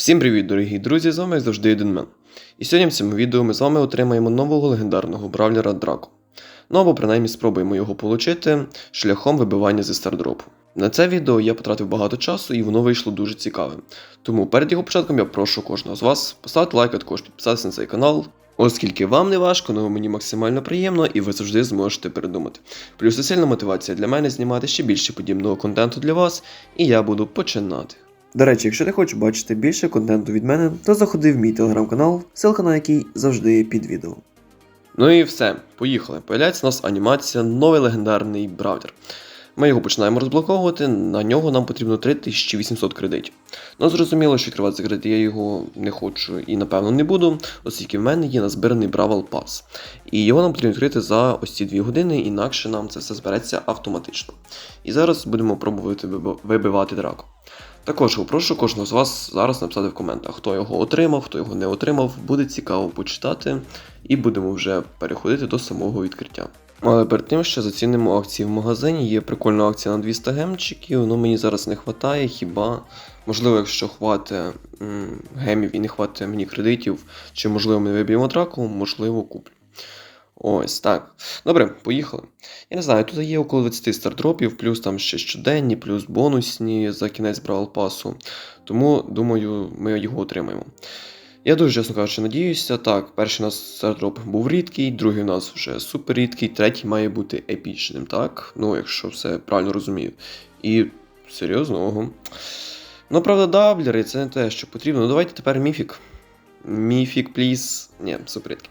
Всім привіт, дорогі друзі! З вами як завжди Еденмен. І сьогодні в цьому відео ми з вами отримаємо нового легендарного бравлера Драко. Ну або принаймні спробуємо його отримати шляхом вибивання зі стардропу. На це відео я потратив багато часу і воно вийшло дуже цікавим. Тому перед його початком я прошу кожного з вас поставити лайк, а також підписатися на цей канал, оскільки вам не важко, але мені максимально приємно і ви завжди зможете передумати. Плюс це сильна мотивація для мене знімати ще більше подібного контенту для вас, і я буду починати. До речі, якщо ти хочеш бачити більше контенту від мене, то заходи в мій телеграм-канал, ссылка на який завжди під відео. Ну і все, поїхали. Появляється у нас анімація новий легендарний браузер. Ми його починаємо розблоковувати, на нього нам потрібно 3800 кредитів. Ну, зрозуміло, що відкривати кредит я його не хочу і напевно не буду, оскільки в мене є назбираний Бравл Pass. І його нам потрібно відкрити за ось ці 2 години, інакше нам це все збереться автоматично. І зараз будемо пробувати вибивати драку. Також прошу кожного з вас зараз написати в коментах, хто його отримав, хто його не отримав. Буде цікаво почитати, і будемо вже переходити до самого відкриття. Але перед тим ще зацінимо акції в магазині. Є прикольна акція на 200 гемчиків, але мені зараз не вистачає, хіба. Можливо, якщо хватить гемів і не хватить мені кредитів, чи можливо ми виб'ємо драку, можливо, куплю. Ось так. Добре, поїхали. Я не знаю, тут є около 20 стардропів, плюс там ще щоденні, плюс бонусні за кінець Бравл Пасу. Тому, думаю, ми його отримаємо. Я дуже, чесно кажучи, надіюся. Так, перший у нас стардроп був рідкий, другий у нас вже супер рідкий, третій має бути епічним, так? Ну, якщо все правильно розумію. І серйозно, ого. Ну, правда, даблери це не те, що потрібно. Ну, давайте тепер міфік. Міфік, пліз. Ні, супер рідкий.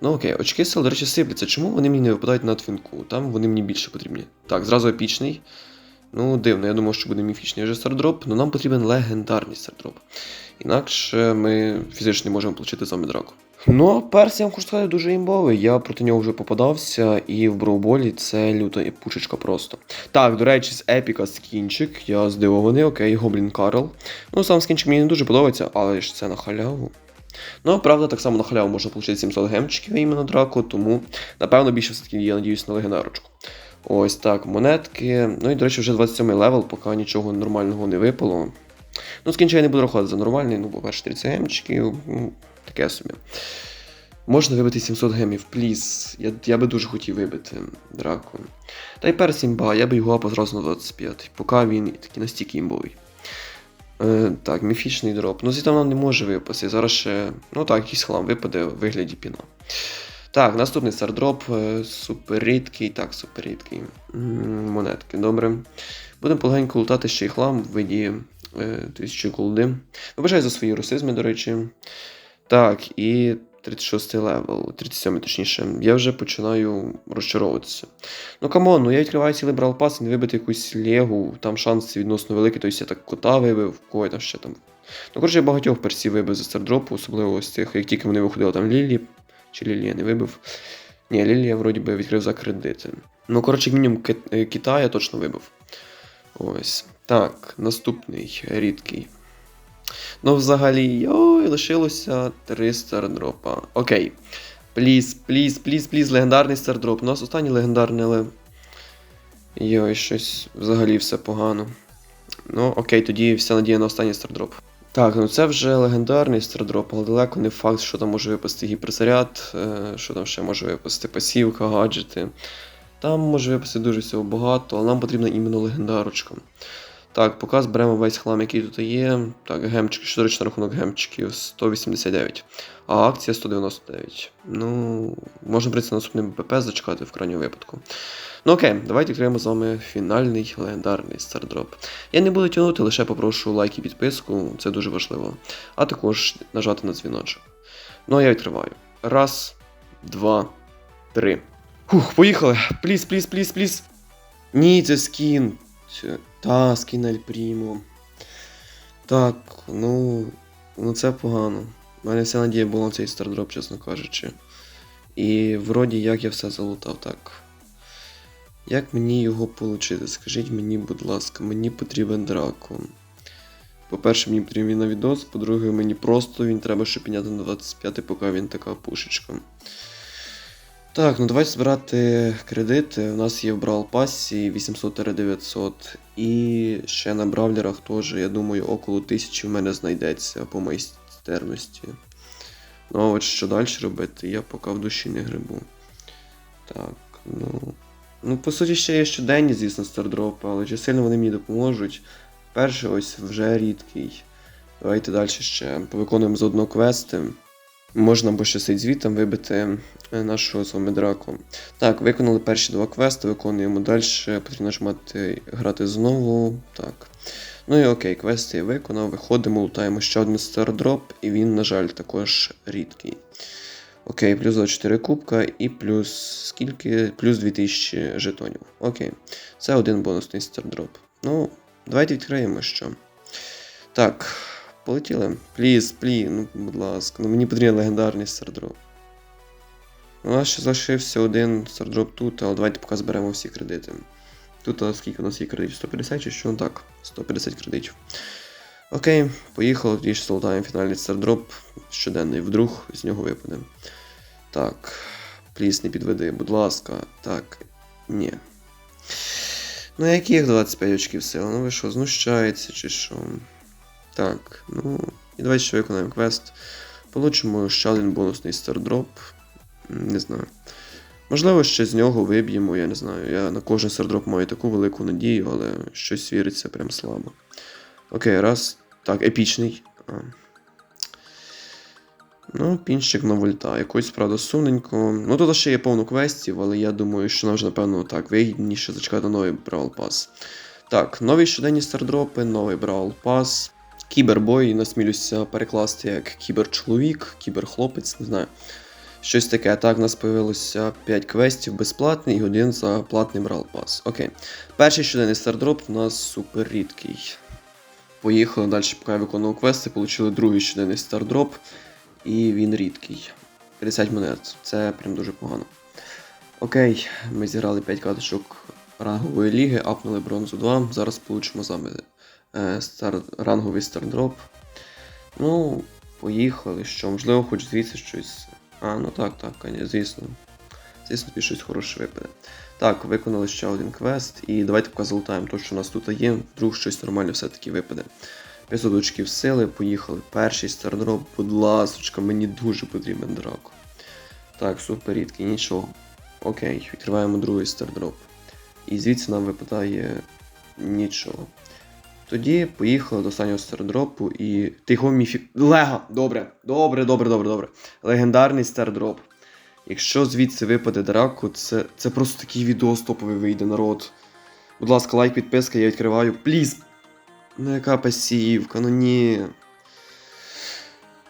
Ну окей, очки сил, до речі, сипляться. Чому вони мені не випадають на твінку? Там вони мені більше потрібні. Так, зразу епічний. Ну, дивно, я думав, що буде міфічний вже стардроп, але нам потрібен легендарний стардроп. Інакше ми фізично не можемо з вами драку. Ну, перс, я вам хочу сказати, дуже імбовий. Я проти нього вже попадався, і в броуболі це люта пушечка просто. Так, до речі, з епіка скінчик, я здивований, окей, Гоблін Карл. Ну, сам скінчик мені не дуже подобається, але ж це на халяву. Ну, правда, так само на халяву можна отримати 700 гемчиків іменно драку, тому, напевно, більше все-таки я надіюсь на легендарочку. Ось так, монетки. Ну і, до речі, вже 27 левел, поки нічого нормального не випало. Ну, скінча я не буду рахувати за нормальний, ну, по-перше, 30 гемчиків, ну, таке собі. Можна вибити 700 гемів, пліз. Я, я би дуже хотів вибити драку. Та й перс імба, я би його апав зразу на 25, поки він такий настільки імбовий. Е, так, міфічний дроп. Ну, звідти вона не може випасти. Зараз ще. Ну так, якийсь хлам випаде в вигляді піна. Так, наступний стардроп. е, Супер рідкий. Так, супер рідкий. Монетки, добре. Будемо полегенько лутати ще й хлам в виді е, тисячі колди. Вибачаю за свої русизми, до речі. Так, і 36 левел, 37 точніше. Я вже починаю розчаровуватися. Ну камон, ну я відкриваю цілий брал пас і не вибити якусь легу, там шанс відносно великий, тобто я так кота вибив, кого я там ще там. Ну, коротше, я багатьох персів вибив за стардропу, особливо ось цих, як тільки вони виходили там Лілі, чи Лілі я не вибив. Ні, Лілі я вроді би відкрив за кредити. Ну, коротше, як мінімум е, Китай я точно вибив. Ось. Так, наступний рідкий. Ну, взагалі, ой, лишилося 3 стардропа. Окей. Пліз, пліз, пліз, пліз, легендарний стардроп. У нас останній легендарний, але. Йой, щось взагалі все погано. Ну, окей, тоді вся надія на останній стардроп. Так, ну це вже легендарний стардроп, але далеко не факт, що там може випасти гіперзаряд, е, що там ще може випасти пасівка, гаджети. Там може випасти дуже всього багато, але нам потрібна іменно легендарочка. Так, поки зберемо весь хлам, який тут є. Так, гемчики, що до на рахунок гемчиків 189, а акція 199. Ну, можна в принципі наступним ПП зачекати в крайньому випадку. Ну окей, давайте відкриємо з вами фінальний легендарний стардроп. Я не буду тягнути, лише попрошу лайк і підписку, це дуже важливо. А також нажати на дзвіночок. Ну а я відкриваю. Раз, два, три. Фух, поїхали! Пліз. Ні, це скін. Та, Ель Прімо. Так, ну. Ну це погано. У мене вся надія була на цей стардроп, чесно кажучи. І вроді як я все залутав так. Як мені його отримати? Скажіть мені, будь ласка, мені потрібен драко. По-перше, мені потрібен на відос, по-друге, мені просто він треба, щоб підняти на 25, поки він така пушечка. Так, ну давайте збирати кредити. У нас є в Брал Пасі 800-900 І ще на бравлерах теж, я думаю, около тисячі в мене знайдеться по майстерності. Ну а от що далі робити, я поки в душі не грибу. Так, ну. Ну, по суті, ще є щоденні, звісно, стардропи, але чи сильно вони мені допоможуть. Перший ось вже рідкий. Давайте далі ще повиконуємо заодно квести. Можна пощастить звітом вибити е, нашого з вами драку. Так, виконали перші два квести, виконуємо далі. Потрібно нажимати грати знову. Так. Ну і окей, квести я виконав. Виходимо, лутаємо ще один стардроп, і він, на жаль, також рідкий. Окей, плюс 24 кубка і плюс скільки? Плюс 2000 жетонів. Окей. Це один бонусний стардроп. Ну, давайте відкриємо що. Так, полетіли. Пліз, плі, ну, будь ласка, ну мені потрібен легендарний стардроп. У нас ще залишився один стардроп тут, але давайте поки зберемо всі кредити. Тут а скільки у нас є кредитів? 150 чи що? Ну так, 150 кредитів. Окей, поїхали, тоді ж залутаємо фінальний стардроп щоденний, вдруг з нього випаде. Так, пліс, не підведи, будь ласка. Так, ні. Ну, яких 25 очків сили? Ну ви що, знущаєтеся чи що? Так, ну. І давайте ще виконаємо квест. Получимо ще один бонусний стардроп. Не знаю. Можливо, ще з нього виб'ємо, я не знаю. Я на кожен стардроп маю таку велику надію, але щось віриться прям слабо. Окей, раз. Так, епічний. А. Ну, пінчик на вольта. Якось, правда, сумненько. Ну, тут ще є повно квестів, але я думаю, що нам вже, напевно, так, вигідніше зачекати новий Бравл Пас. Так, нові щоденні стардропи, новий Бравл Пас. Кібербой, насмілюся перекласти як кіберчоловік, кіберхлопець, не знаю. Щось таке. Так, в нас появилося 5 квестів безплатний і один за платний Бравл Пас. Окей. Перший щоденний стардроп у нас супер рідкий. Поїхали далі, поки я виконував квести, отримали другий щоденний стардроп. І він рідкий. 50 монет. Це прям дуже погано. Окей, ми зіграли 5 каточок рангової ліги, апнули бронзу 2. Зараз получимо з вами е, стар... ранговий стардроп. Ну, поїхали. Що, можливо, хоч звідси щось. А, ну так, так, звісно. Звісно, тобі щось хороше випаде. Так, виконали ще один квест, і давайте поки залутаємо те, що у нас тут є, вдруг щось нормальне все-таки випаде. 500 очків сили, поїхали. Перший стардроп, будь ласочка, мені дуже потрібен драко. Так, супер рідкий, нічого. Окей, відкриваємо другий стардроп. І звідси нам випадає нічого. Тоді поїхали до останнього стардропу і. Тихо міфік. Лего! Добре, добре, добре, добре, добре. Легендарний стардроп. Якщо звідси випаде драку, це, це просто такий відео топовий вийде, народ. Будь ласка, лайк, підписка, я відкриваю. Пліз! Ну яка пасівка, ну ні.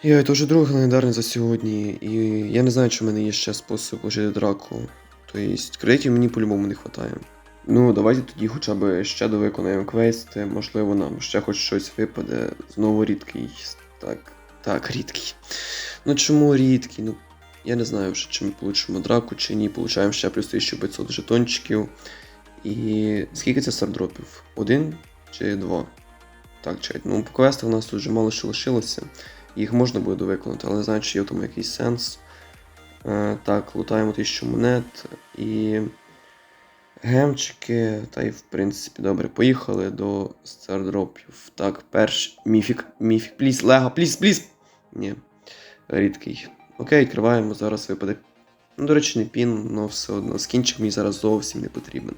Йой, то вже другий легендарний за сьогодні. І я не знаю, чи в мене є ще спосіб лежити драку. Тобто, кредитів мені по-любому не вистачає. Ну, давайте тоді хоча б ще довиконаємо квести, можливо, нам ще хоч щось випаде. Знову рідкий. Так, так, рідкий. Ну чому рідкий? Ну, я не знаю вже, чи ми получимо драку, чи ні. Получаємо ще плюс 1500 жетончиків. І скільки це стардропів? Один чи два? Так, чать. Ну, по квестах у нас тут вже мало що лишилося. Їх можна буде довиконати, але не знаю, чи є в тому якийсь сенс. Е, так, лутаємо 1000 монет і. Гемчики, та й в принципі добре. Поїхали до стардропів. Так, перший. Міфік, міфік, пліс, лего, пліс, пліс! Ні. Рідкий. Окей, відкриваємо, зараз випаде. Ну, до речі, не пін, але все одно. Скінчик мені зараз зовсім не потрібен.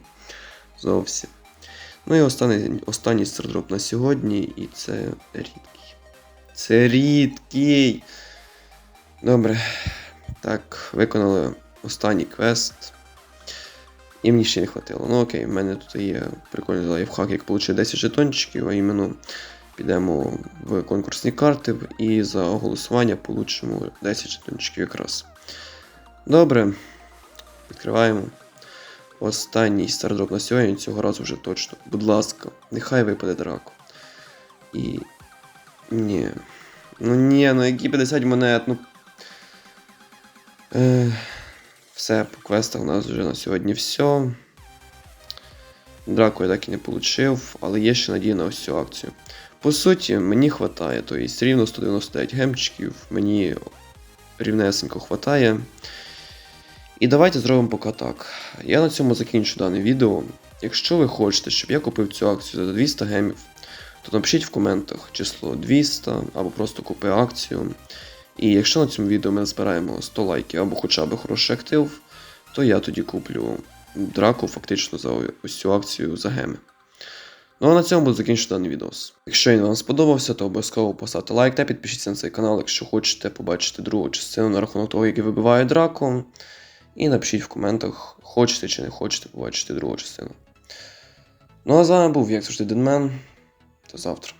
Зовсім. Ну і останній, останній стардроп на сьогодні, і це рідкий. Це рідкий. Добре. Так, виконали останній квест. І мені ще не хватило. Ну окей, в мене тут є прикольний лайфхак, як отримати 10 жетончиків, а іменно підемо в конкурсні карти і за голосування получимо 10 жетончиків якраз. Добре. Відкриваємо. Останній стардроп на сьогодні, цього разу вже точно. Будь ласка, нехай випаде драку. І. Ні. Ну ні, ну які 50 монет, ну. Е... Все, по квестах у нас вже на сьогодні все. Драку я так і не отримав, але є ще надія на ось цю акцію. По суті, мені вистачає, тобто рівно 199 гемчиків, мені рівнесенько вистачає. І давайте зробимо поки так. Я на цьому закінчу дане відео. Якщо ви хочете, щоб я купив цю акцію за 200 гемів, то напишіть в коментах число 200 або просто купи акцію. І якщо на цьому відео ми збираємо 100 лайків або хоча б хороший актив, то я тоді куплю драку фактично за ось цю акцію за геми. Ну а на цьому буду закінчити даний відос. Якщо він вам сподобався, то обов'язково поставте лайк та підпишіться на цей канал, якщо хочете побачити другу частину на рахунок того, як я вибиваю драку. І напишіть в коментах, хочете чи не хочете побачити другу частину. Ну а з вами був, як завжди, Денмен. До завтра.